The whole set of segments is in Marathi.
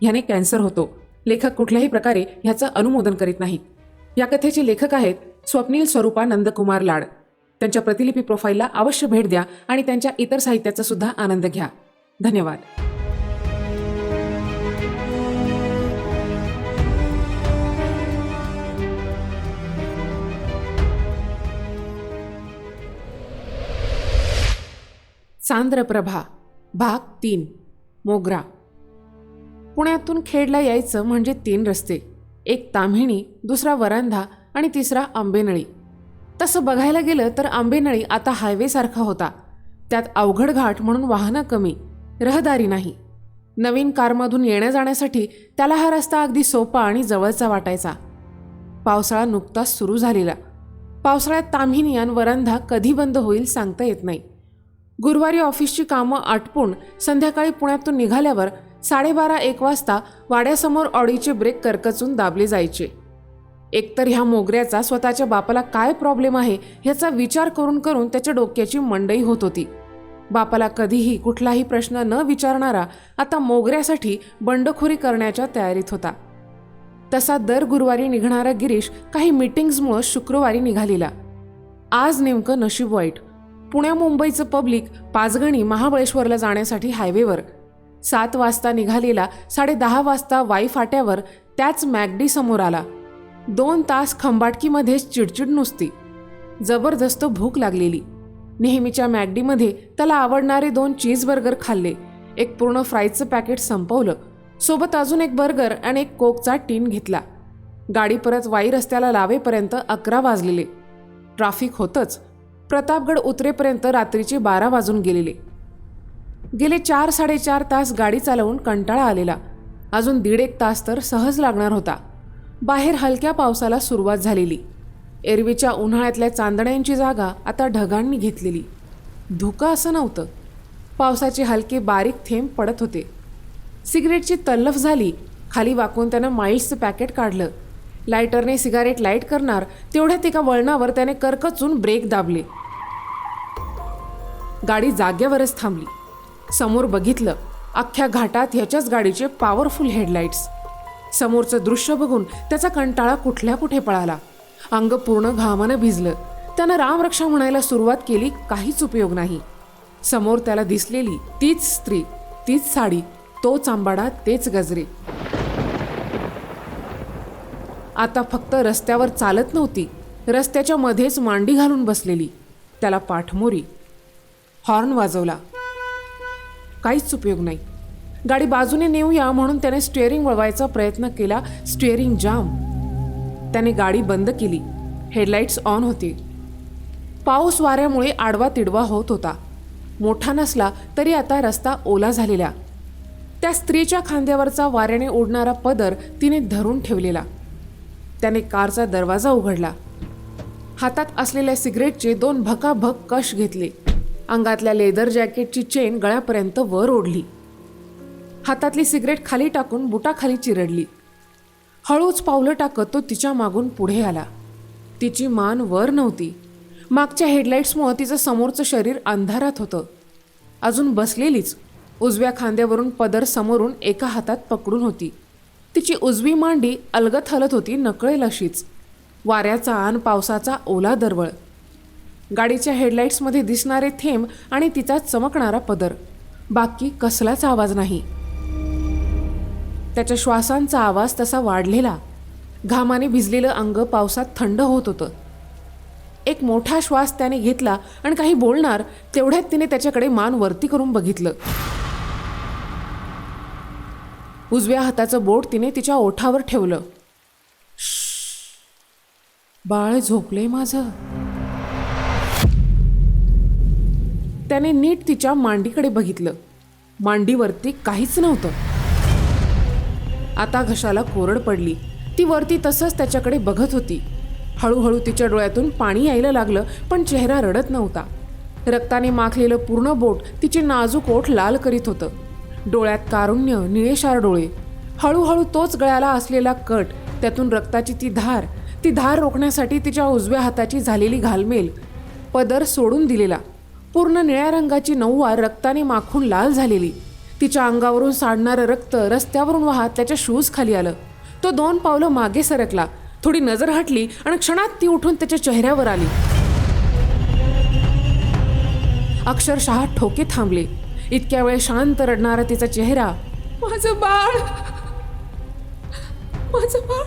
ह्याने कॅन्सर होतो. लेखक कुठल्याही प्रकारे ह्याचं अनुमोदन करीत नाहीत. या कथेचे लेखक आहेत स्वप्नील स्वरूपा नंदकुमार लाड. त्यांच्या प्रतिलिपी प्रोफाईलला अवश्य भेट द्या आणि त्यांच्या इतर साहित्याचा सुद्धा आनंद घ्या. धन्यवाद. चांद्रप्रभा भाग तीन मोगरा. पुण्यातून खेडला यायचं म्हणजे तीन रस्ते. एक ताम्हिणी दुसरा वरांधा आणि तिसरा आंबेनळी. तसं बघायला गेलं तर आंबेनळी आता हायवेसारखा होता. त्यात अवघड घाट म्हणून वाहनं कमी रहदारी नाही. नवीन कारमधून येण्या जाण्यासाठी त्याला हा रस्ता अगदी सोपा आणि जवळचा वाटायचा. पावसाळा नुकताच सुरू झालेला. पावसाळ्यात ताम्हिणी आणि वरांधा कधी बंद होईल सांगता येत नाही. गुरुवारी ऑफिसची कामं आटपून संध्याकाळी पुण्यातून निघाल्यावर साडेबारा एक वाजता वाड्यासमोर ऑडीचे ब्रेक करकचून दाबले जायचे. एकतर ह्या मोगऱ्याचा स्वतःच्या बापाला काय प्रॉब्लेम आहे ह्याचा विचार करून करून त्याच्या डोक्याची मंडई होत होती. बापाला कधीही कुठलाही प्रश्न न विचारणारा आता मोगऱ्यासाठी बंडखोरी करण्याच्या तयारीत होता. तसा दर गुरुवारी निघणारा गिरीश काही मीटिंग्जमुळं शुक्रवारी निघालेला. आज नेमकं नशीब वाईट. पुण्या मुंबईचं पब्लिक पाचगणी महाबळेश्वरला जाण्यासाठी हायवेवर सात वाजता निघालेला साडेदहा वाजता वाई फाट्यावर त्याच मॅगडी समोर आला. दोन तास खंबाटकीमध्येच चिडचिड नुसती. जबरदस्त भूक लागलेली. नेहमीच्या मॅगडीमध्ये त्याला आवडणारे दोन चीज बर्गर खाल्ले. एक पूर्ण फ्राईजचं पॅकेट संपवलं. सोबत अजून एक बर्गर आणि एक कोकचा टीन घेतला. गाडी परत वाई रस्त्याला लावेपर्यंत अकरा वाजलेले. ट्राफिक होतंच. प्रतापगड उतरेपर्यंत रात्रीचे बारा वाजून गेलेले. गेले चार साडेचार तास गाडी चालवून कंटाळा आलेला. अजून दीड एक तास तर सहज लागणार होता. बाहेर हलक्या पावसाला सुरुवात झालेली. एरवीच्या उन्हाळ्यातल्या चांदण्यांची जागा आता ढगांनी घेतलेली. धुकं असं नव्हतं. पावसाचे हलके बारीक थेंब पडत होते. सिगरेटची तल्लफ झाली. खाली वाकून त्यानं माईल्सचं पॅकेट काढलं. लायटरने सिगारेट लाइट करणार तेवढ्यात एका वळणावर त्याने करकचून ब्रेक दाबले. गाडी जाग्यावरच थांबली. समोर बघितलं अख्ख्या घाटात ह्याच्याच गाडीचे पॉवरफुल हेडलाईट्स समोरचं दृश्य बघून त्याचा कंटाळा कुठल्या कुठे पळाला. अंग पूर्ण घामानं भिजलं. त्यानं रामरक्षा म्हणायला सुरुवात केली काहीच उपयोग नाही. समोर त्याला दिसलेली तीच स्त्री तीच साडी तोच आंबाडा तेच गजरे. आता फक्त रस्त्यावर चालत नव्हती रस्त्याच्या मध्येच मांडी घालून बसलेली. त्याला पाठमोरी. हॉर्न वाजवला. काहीच उपयोग नाही. गाडी बाजूने नेऊया म्हणून त्याने स्टिअरिंग वळवायचा प्रयत्न केला. स्टिअरिंग जाम त्याने गाडी बंद केली. हेडलाईट्स ऑन होती. पाऊस वाऱ्यामुळे आडवा तिडवा होत होता. मोठा नसला तरी आता रस्ता ओला झालेला. त्या स्त्रीच्या खांद्यावरचा वाऱ्याने ओढणारा पदर तिने धरून ठेवलेला. त्याने कारचा दरवाजा उघडला. हातात असलेल्या सिगरेटचे दोन भकाभक कश घेतले. अंगातल्या लेदर जॅकेटची चेन गळ्यापर्यंत वर ओढली. हातातली सिगरेट खाली टाकून बुटाखाली चिरडली. हळूच पावलं टाकत तो तिच्या मागून पुढे आला. तिची मान वर नव्हती. मागच्या हेडलाईट्समुळं तिचं समोरचं शरीर अंधारात होतं. अजून बसलेलीच. उजव्या खांद्यावरून पदर समोरून एका हातात पकडून होती. तिची उजवी मांडी अलगत हलत होती नकळेल अशीच वाऱ्याचा आण पावसाचा ओला दरवळ. गाडीच्या हेडलाईट्समध्ये दिसणारे थेंब आणि तिचा चमकणारा पदर. बाकी कसलाच आवाज नाही. त्याच्या श्वासांचा आवाज तसा वाढलेला. घामाने भिजलेलं अंग पावसात थंड होत होतं. एक मोठा श्वास त्याने घेतला आणि काही बोलणार तेवढ्यात तिने त्याच्याकडे मान वरती करून बघितलं. उजव्या हाताचं बोट तिने तिच्या ओठावर ठेवलं. बाळ झोपले माझं. त्याने नीट तिच्या मांडीकडे बघितलं. मांडीवरती काहीच नव्हतं. आता घशाला कोरड पडली. ती वरती तसंच त्याच्याकडे बघत होती. हळूहळू तिच्या डोळ्यातून पाणी यायला लागलं पण चेहरा रडत नव्हता. रक्ताने माखलेलं पूर्ण बोट तिचे नाजूक ओठ लाल करीत होतं. डोळ्यात कारुण्य निळेशार डोळे. हळूहळू तोच गळ्याला असलेला कट त्यातून रक्ताची ती धार ती धार रोखण्यासाठी तिच्या उजव्या हाताची झालेली घालमेल. पदर सोडून दिलेला. पूर्ण निळ्या रंगाची नऊवार रक्ताने माखून लाल झालेली. तिच्या अंगावरून सांडणारं रक्त रस्त्यावरून वाहत त्याच्या शूज खाली आलं. तो दोन पावलं मागे सरकला. थोडी नजर हटली आणि क्षणात ती उठून त्याच्या चेहऱ्यावर आली. अक्षरशः ठोके थांबले. इतक्या वेळ शांत रडणारा तिचा चेहरा माझं बाळ! माझं बाळ!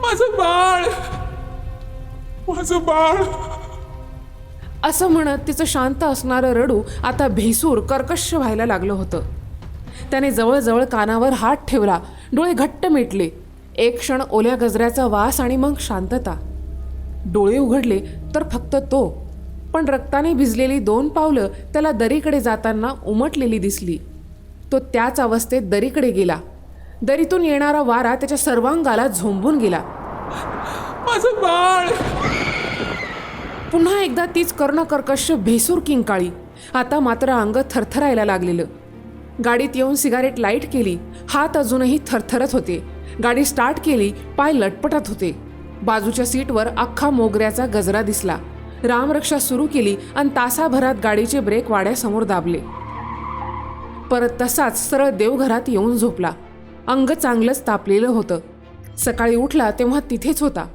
माझं बाळ! माझं बाळ! असं म्हणत तिचं शांत असणारं रडू आता भेसूर कर्कश व्हायला लागलं होतं. त्याने जवळजवळ कानावर हात ठेवला. डोळे घट्ट मिटले. एक क्षण ओल्या गजऱ्याचा वास आणि मग शांतता. डोळे उघडले तर फक्त तो. पण रक्ताने भिजलेली दोन पावलं त्याला दरीकडे जाताना उमटलेली दिसली. तो त्याच अवस्थेत दरीकडे गेला. दरीतून येणारा वारा त्याच्या सर्वांगाला झोंबून गेला. माझं बाळ! पुन्हा एकदा तीच कर्णकर्कश भेसूर किंकाळी. आता मात्र अंग थरथरायला लागलेलं. गाडीत येऊन सिगारेट लाइट केली हात अजूनही थरथरत होते. गाडी स्टार्ट केली पाय लटपटत होते. बाजूच्या सीटवर अख्खा मोगऱ्याचा गजरा दिसला. रामरक्षा सुरू केली आणि तासाभरात गाडीचे ब्रेक वाड्यासमोर दाबले. परत तसाच सरळ देवघरात येऊन झोपला. अंग चांगलंच तापलेलं होतं. सकाळी उठला तेव्हा तिथेच होता.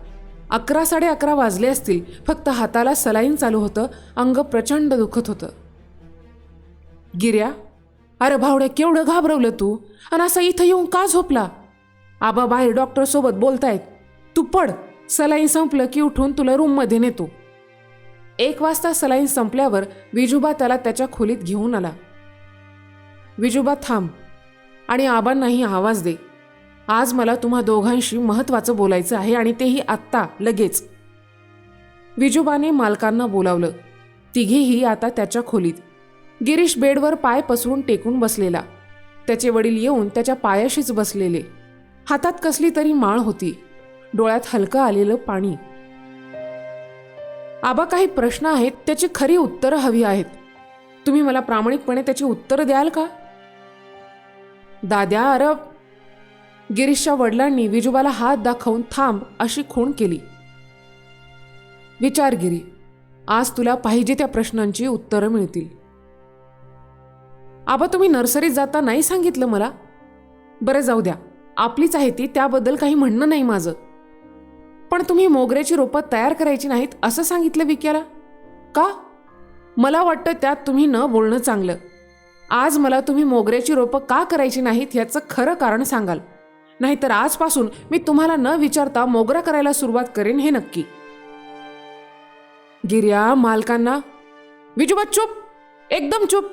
अकरा साडे अकरा वाजले असतील फक्त हाताला सलाईन चालू होतं अंग प्रचंड दुखत होतं. गिर्या अरे भावड्या केवढं घाबरवलं तू? आणि असं इथं येऊन का झोपला? आबा बाहेर डॉक्टरसोबत बोलतायत तू पड सलाईन संपलं की उठून तुला रूममध्ये नेतो. एक वाजता सलाईन संपल्यावर विजूबा त्याला त्याच्या खोलीत घेऊन आला. विजूबा थांब आणि आबांनाही आवाज दे. आज मला तुम्हा दोघांशी महत्त्वाचं बोलायचं आहे आणि तेही आत्ता लगेच. विजोबाने मालकांना बोलावलं. तिघेही आता त्याच्या खोलीत. गिरीश बेडवर पाय पसरून टेकून बसलेला. त्याचे वडील येऊन त्याच्या पायाशीच बसलेले. हातात कसली तरी माळ होती. डोळ्यात हलकं आलेलं पाणी. आबा काही प्रश्न आहेत? त्याची खरी उत्तरं हवी आहेत. तुम्ही मला प्रामाणिकपणे त्याची उत्तरं द्याल का? दाद्या अरब गिरीशच्या वडिलांनी विजूबाला हात दाखवून थांब अशी खूण केली. विचार गिरी आज तुला पाहिजे त्या प्रश्नांची उत्तरं मिळतील. आबा तुम्ही नर्सरीत जाता नाही सांगितलं मला? बरं जाऊ द्या. आपलीच आहे ती त्याबद्दल काही म्हणणं नाही माझं. पण तुम्ही मोगऱ्याची रोपं तयार करायची नाहीत असं सांगितलं विक्याला? का? मला वाटतं त्यात तुम्ही न बोलणं चांगलं. आज मला तुम्ही मोगऱ्याची रोपं का करायची नाहीत याचं खरं कारण सांगाल. नाहीतर आजपासून मी तुम्हाला न विचारता मोगरा करायला सुरुवात करेन हे नक्की. गिर्या मालकांना. विजोबा चुप. एकदम चुप.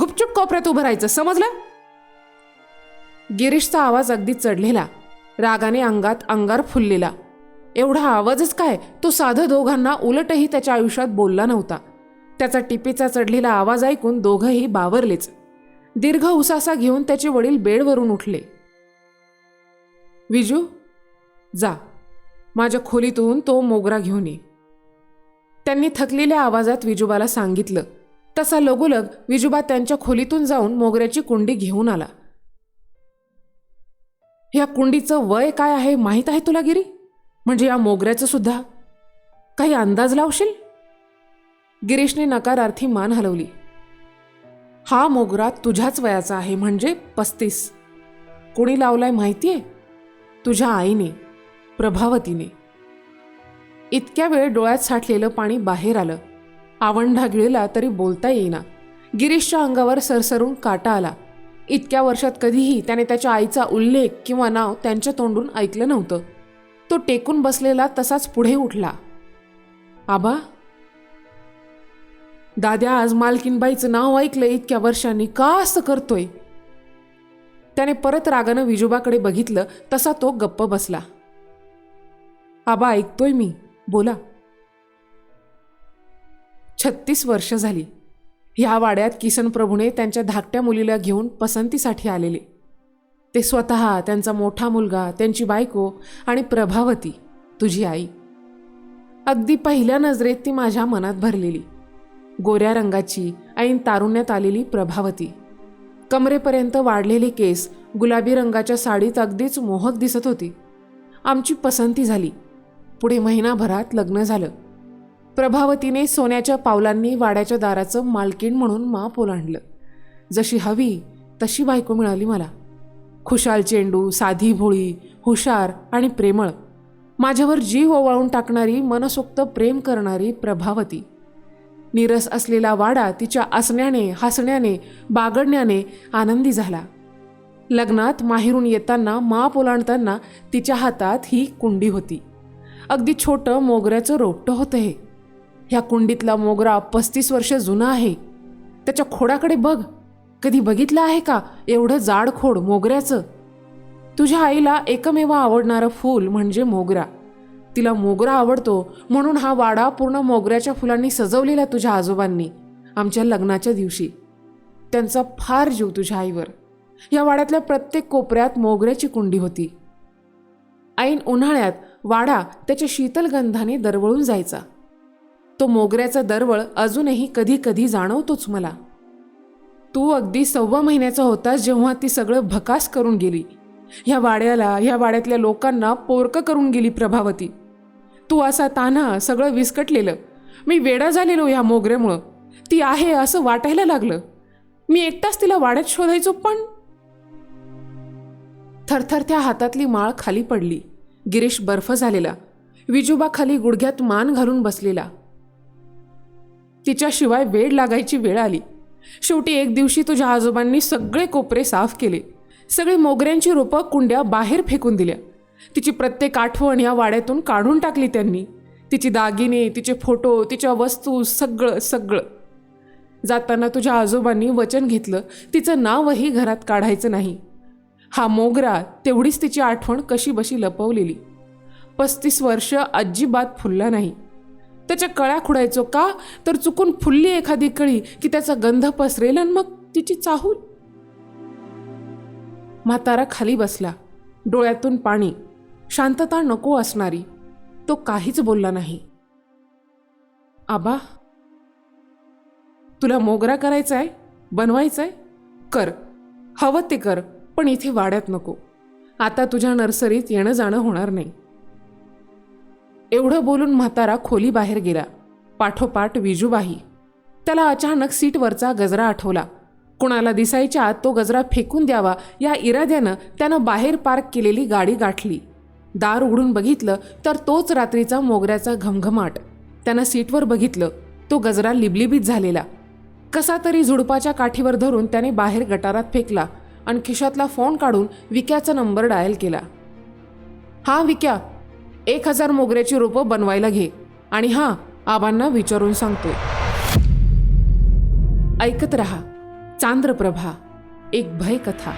गुपचूप कोपऱ्यात उभं राहायचं. समजलं? गिरीशचा आवाज अगदी चढलेला. रागाने अंगात अंगार फुललेला. एवढा आवाजच काय? तो साधं दोघांना उलटही त्याच्या आयुष्यात बोलला नव्हता. त्याचा टिपीचा चढलेला आवाज ऐकून दोघंही बावरलेच. दीर्घ उसासा घेऊन त्याचे वडील बेडवरून उठले. विजू जा. माझ्या खोलीतून तो मोगरा घेऊन ये. त्यांनी थकलेल्या आवाजात विजूबाला सांगितलं. तसा लगोलग विजूबा त्यांच्या खोलीतून जाऊन मोगऱ्याची कुंडी घेऊन आला. ह्या कुंडीचं वय काय आहे माहीत आहे तुला गिरी? म्हणजे या मोगऱ्याचं सुद्धा? काही अंदाज लावशील? गिरीशने नकारार्थी मान हलवली. हा मोगरा तुझ्याच वयाचा आहे म्हणजे पस्तीस. कोणी लावलाय माहितीये? तुझ्या आईने प्रभावतीने. इतक्या वेळ डोळ्यात साठलेलं पाणी बाहेर आलं. आवंढा गिळला तरी बोलता येईना. गिरीशच्या अंगावर सरसरून काटा आला. इतक्या वर्षात कधीही त्याने त्याच्या आईचा उल्लेख किंवा नाव त्यांच्या तोंडून ऐकलं नव्हतं. तो टेकून बसलेला तसाच पुढे उठला. आबा दाद्या आज मालकीनबाईचं नाव ऐकलं इतक्या वर्षांनी. का असं करतोय? त्याने परत रागानं विजोबाकडे बघितलं तसा तो गप्प बसला. आबा ऐकतोय मी. बोला. छत्तीस वर्ष झाली. ह्या वाड्यात किसन प्रभूने त्यांच्या धाकट्या मुलीला घेऊन पसंतीसाठी आलेले. ते स्वतः त्यांचा मोठा मुलगा त्यांची बायको आणि प्रभावती तुझी आई. अगदी पहिल्या नजरेत ती माझ्या मनात भरलेली. गोऱ्या रंगाची ऐन तारुण्यात आलेली प्रभावती. कमरेपर्यंत वाढलेले केस गुलाबी रंगाच्या साडीत अगदीच मोहक दिसत होती. आमची पसंती झाली. पुढे महिनाभरात लग्न झालं. प्रभावतीने सोन्याच्या पावलांनी वाड्याच्या दाराचं मालकीण म्हणून माप ओलांडलं. जशी हवी तशी बायको मिळाली मला. खुशाल चेंडू साधी भोळी हुशार आणि प्रेमळ. माझ्यावर जीव ओवाळून टाकणारी मनसोक्त प्रेम करणारी प्रभावती. नीरस असलेला वाडा तिच्या असण्याने हसण्याने बागडण्याने आनंदी झाला. लग्नात माहेरून येताना माप ओलांडताना तिच्या हातात ही कुंडी होती. अगदी छोटं मोगऱ्याचं रोपटं होतं हे. ह्या कुंडीतला मोगरा पस्तीस वर्ष जुना आहे. त्याच्या खोडाकडे बघ. कधी बघितलं आहे का एवढं जाड खोड मोगऱ्याचं? तुझ्या आईला एकमेव आवडणारं फूल म्हणजे मोगरा. तिला मोगरा आवडतो म्हणून हा वाडा पूर्ण मोगऱ्याच्या फुलांनी सजवलेला तुझ्या आजोबांनी आमच्या लग्नाच्या दिवशी. त्यांचा फार जीव तुझ्या आईवर. या वाड्यातल्या प्रत्येक कोपऱ्यात मोगऱ्याची कुंडी होती. ऐन उन्हाळ्यात वाडा त्याच्या शीतल गंधाने दरवळून जायचा. तो मोगऱ्याचा दरवळ अजूनही कधी कधी जाणवतोच मला. तू अगदी सव्वा महिन्याचा होतास जेव्हा ती सगळं भकास करून गेली. ह्या वाड्याला ह्या वाड्यातल्या लोकांना पोरकं करून गेली प्रभावती. तू असा तान्हा सगळं विस्कटलेलं. मी वेडा झालेलो ह्या मोगऱ्यामुळं. ती आहे असं वाटायला लागलं. मी एकटाच तिला वाड्यात शोधायचो पण. थरथरत्या हातातली माळ खाली पडली. गिरीश बर्फ झालेला. विजोबा खाली गुडघ्यात मान घालून बसलेला. तिच्याशिवाय वेळ लागायची वेळ आली. शेवटी एक दिवशी तुझ्या आजोबांनी सगळे कोपरे साफ केले. सगळी मोगऱ्यांची रोपं कुंड्या बाहेर फेकून दिल्या. तिची प्रत्येक आठवण या वाड्यातून काढून टाकली त्यांनी. तिची दागिने तिचे फोटो तिच्या वस्तू सगळं सगळं. जाताना तुझ्या आजोबांनी वचन घेतलं तिचं नावही घरात काढायचं नाही. हा मोगरा तेवढीच तिची आठवण कशी बशी लपवलेली. पस्तीस वर्ष अजिबात फुलला नाही. त्याच्या कळ्या खुडायचो का? तर चुकून फुलली एखादी कळी की त्याचा गंध पसरेल आणि मग तिची चाहूल? म्हातारा खाली बसला. डोळ्यातून पाणी. शांतता नको असणारी. तो काहीच बोलला नाही. आबा तुला मोगरा करायचा आहे बनवायचा आहे कर. हवं ते कर पण इथे वाड्यात नको. आता तुझ्या नर्सरीत येणं जाणं होणार नाही. एवढं बोलून म्हातारा खोली बाहेर गेला. पाठोपाठ विजूबाही त्याला अचानक सीटवरचा गजरा आठवला. कुणाला दिसायच्या आत तो गजरा फेकून द्यावा या इराद्यानं त्यानं बाहेर पार्क केलेली गाडी गाठली. दार उघडून बघितलं तर तोच रात्रीचा मोगऱ्याचा घमघमाट. त्यानं सीटवर बघितलं तो गजरा लिबलिबीत झालेला. कसा तरी झुडपाच्या काठीवर धरून त्याने बाहेर गटारात फेकला आणि खिशातला फोन काढून विक्याचा नंबर डायल केला. हा विक्या एक हजार मोगऱ्याची रोपं बनवायला घे आणि हां आबांना विचारून सांगतोय. ऐकत रहा चांद्रप्रभा एक भय कथा